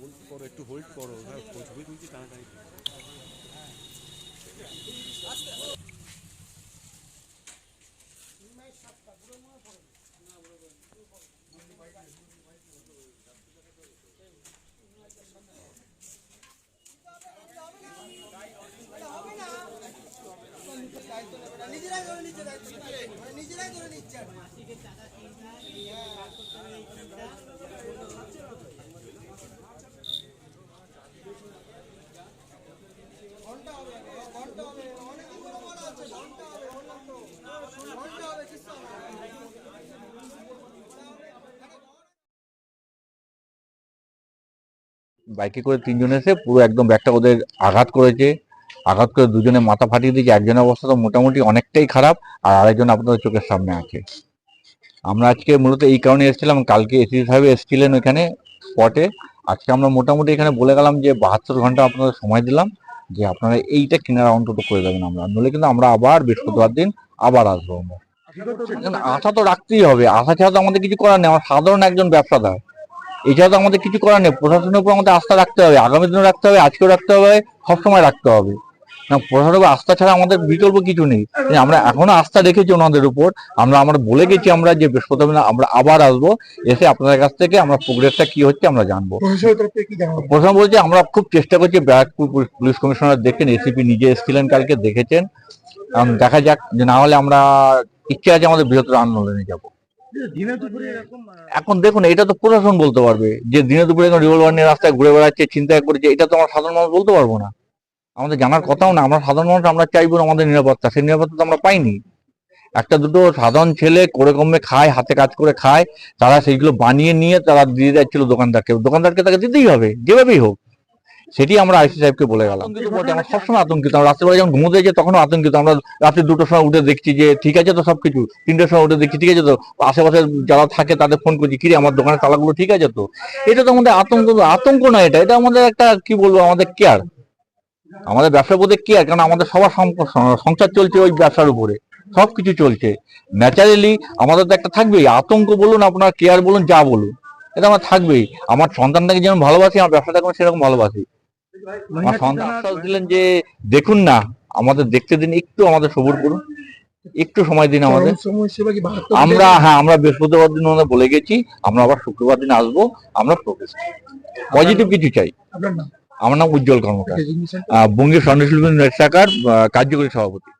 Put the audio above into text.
একটু হোল্ড করো হ্যাঁ ছবি তুলছি টানাটানি নিজেরাই ধরে নিচ্ছে নিজেরাই ধরে নিচ্ছে আর কি। ঘণ্টা হবে না, ঘণ্টা হবে অনেকদিন করে বলা হচ্ছে ঘণ্টা হবে বললাম তো ঘণ্টা হবে কিচ্ছু হবে না। বাইকে করে তিনজন এসে পুরো একদম ব্যাগটা ওদের আঘাত করেছে। আঘাত করে দুজনে মাথা ফাটিয়ে দিয়েছে। একজনের অবস্থা তো মোটামুটি অনেকটাই খারাপ আর আরেকজন আপনাদের চোখের সামনে আছে। আমরা আজকে মূলত এই কারণে এসেছিলাম কালকে এসি সাহেব এসেছিলেন ওখানে স্পটে আজকে আমরা মোটামুটি এখানে বলে গেলাম যে বাহাত্তর ঘণ্টা আপনাদের সময় দিলাম যে আপনারা এইটা কিনারা অন্তত করে দেবেন আমরা। নইলে কিন্তু আমরা আবার বৃহস্পতিবার দিন আবার আসব আমরা। আশা তো রাখতেই হবে। আশা ছাড়া তো আমাদের কিছু করার নেই। আমার সাধারণ একজন ব্যবসাদার। এছাড়া তো আমাদের কিছু করার নেই। প্রশাসনের উপর আমাদের আস্থা রাখতে হবে আগামী দিনও রাখতে হবে আজকেও রাখতে হবে সবসময় রাখতে হবে। না প্রশাসনের উপর আস্থা ছাড়া আমাদের বিকল্প কিছু নেই। আমরা এখনও আস্থা রেখেছি ওনাদের উপর। আমরা আমরা বলে গেছি আমরা যে বৃহস্পতিবার আমরা আবার আসব এসে আপনাদের কাছ থেকে আমরা প্রোগ্রেসটা কি হচ্ছে আমরা জানব। প্রথম বলছে আমরা খুব চেষ্টা করছি ব্যারাকপুর পুলিশ- কমিশনার দেখেন এসিপি নিজে এসেছিলেন কালকে দেখেছেন। দেখা যাক যে না হলে আমরা ইচ্ছে আছে আমাদের বৃহত্তর আন্দোলনে যাব। এখন দেখুন, এটা তো প্রশাসন বলতে পারবে। যে দিনে দুপুরে এখন রিভলভার নিয়ে রাস্তায় ঘুরে বেড়াচ্ছে চিন্তা করেছে এটা তো আমরা সাধারণ মানুষ বলতে পারব না। আমাদের জানার কথাও না, আমরা সাধারণ মানুষ, আমরা চাইব আমাদের নিরাপত্তা। সেই নিরাপত্তা তো আমরা পাইনি। একটা দুটো সাধারণ ছেলে করে কমে খায়, হাতে কাজ করে খায়, তারা সেইগুলো বানিয়ে নিয়ে তারা দিয়ে যাচ্ছিল দোকানদারকে। দোকানদারকে তাকে দিতেই হবে, যেভাবেই হোক। সেটি আমরা আইসি সাহেবকে বলে গেলাম। আমরা সবসময় আতঙ্কিত। আমরা রাত্রিবেলা যখন ঘুমোতে যাই তখনও আতঙ্কিত। আমরা রাত্রি দুটোর সময় উঠে দেখছি যে ঠিক আছে তো সবকিছু। তিনটের সময় উঠে দেখছি ঠিক আছে তো। আশেপাশে যারা থাকে তাদের ফোন করছি কিরে আমার দোকানের তালাগুলো ঠিক আছে তো? এটা তো আমাদের আতঙ্ক আতঙ্ক নয় এটা। এটা আমাদের একটা কি বলব আমাদের কেয়ার। আমাদের ব্যবসার প্রতি কেয়ার কারণ আমাদের সবার সংসার চলছে ওই ব্যবসার উপরে। সবকিছু চলছে। ন্যাচারালি আমাদের তো একটা থাকবেই। আতঙ্ক বলুন আপনার কেয়ার বলুন যা বলুন। এটা আমার থাকবেই। আমার সন্তানটাকে যেমন ভালোবাসি আমার ব্যবসাটাকে সেরকম ভালোবাসি। আশ্বাস দিলেন যে দেখুন না আমাদের দেখতে দিন একটু আমাদের সবুর করুন। একটু সময় দিন আমাদের। আমরা হ্যাঁ আমরা বৃহস্পতিবার দিন ওনাদের বলে গেছি আমরা আবার শুক্রবার দিন আসব আমরা প্রবেশ পজিটিভ কিছু চাই। আমার নাম উজ্জ্বল কর্মকার। বঙ্গীয় স্বর্ণশিল্পী নেট শাখার আহ, কার্যকরী সভাপতি।